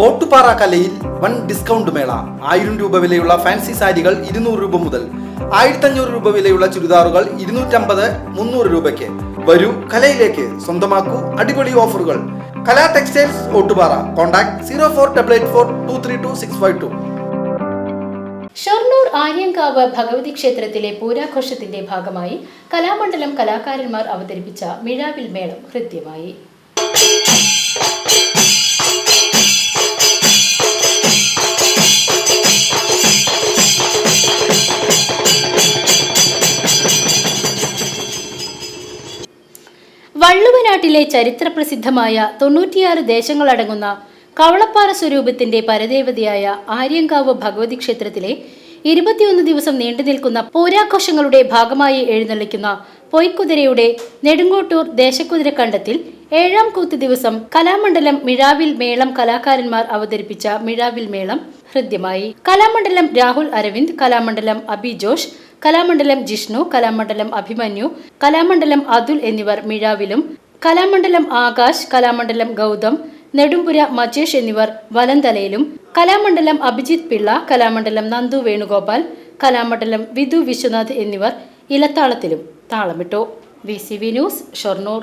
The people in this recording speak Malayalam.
ഓട്ടുപാറ കലയിൽ വൺ ഡിസ്കൗണ്ട് മേള. ആയിരം രൂപ വിലയുള്ള ഫാൻസി സാരികൾ ഇരുന്നൂറ് രൂപ മുതൽ ആയിരത്തഞ്ഞൂറ് രൂപ വിലയുള്ള ചുരിദാറുകൾ ഇരുന്നൂറ്റമ്പത് മുന്നൂറ് രൂപയ്ക്ക്. വരൂ കലയിലേക്ക്. സ്വന്തമാക്കൂ അടിപൊളി ഓഫറുകൾ. Kala textiles Ottupara. Contact zero four double eight four two three two six five two. Shoranur Aryankavu Bhagavathi ക്ഷേത്രത്തിലെ പൂരാഘോഷത്തിന്റെ ഭാഗമായി കലാമണ്ഡലം കലാകാരന്മാർ അവതരിപ്പിച്ച മിഴാവിൽ മേളം ഹൃദ്യമായി. വള്ളുവനാട്ടിലെ ചരിത്രപ്രസിദ്ധമായ തൊണ്ണൂറ്റിയാറ് ദേശങ്ങളടങ്ങുന്ന കവളപ്പാറ സ്വരൂപത്തിന്റെ പരദേവതയായ ആര്യങ്കാവ് ഭഗവതി ക്ഷേത്രത്തിലെ ഇരുപത്തിയൊന്ന് ദിവസം നീണ്ടു നിൽക്കുന്ന പൂരാഘോഷങ്ങളുടെ ഭാഗമായി എഴുന്നള്ളിക്കുന്ന പൊയ്ക്കുതിരയുടെ നെടുങ്കോട്ടൂർ ദേശക്കുതിര കണ്ടത്തിൽ ഏഴാം കൂത്ത് ദിവസം കലാമണ്ഡലം മിഴാവിൽ മേളം കലാകാരന്മാർ അവതരിപ്പിച്ച മിഴാവിൽ മേളം ഹൃദ്യമായി. കലാമണ്ഡലം രാഹുൽ അരവിന്ദ് കലാമണ്ഡലം അബി ജോഷ് കലാമണ്ഡലം ജിഷ്ണു കലാമണ്ഡലം അഭിമന്യു കലാമണ്ഡലം അതുൽ എന്നിവർ മിഴാവിലും കലാമണ്ഡലം ആകാശ് കലാമണ്ഡലം ഗൗതം നെടുമ്പുര മജേഷ് എന്നിവർ വലന്തലയിലും കലാമണ്ഡലം അഭിജിത് പിള്ള കലാമണ്ഡലം നന്ദു വേണുഗോപാൽ കലാമണ്ഡലം വിധു വിശ്വനാഥ് എന്നിവർ ഇലത്താളത്തിലും. താളമിട്ടു. V C V news Shoranur.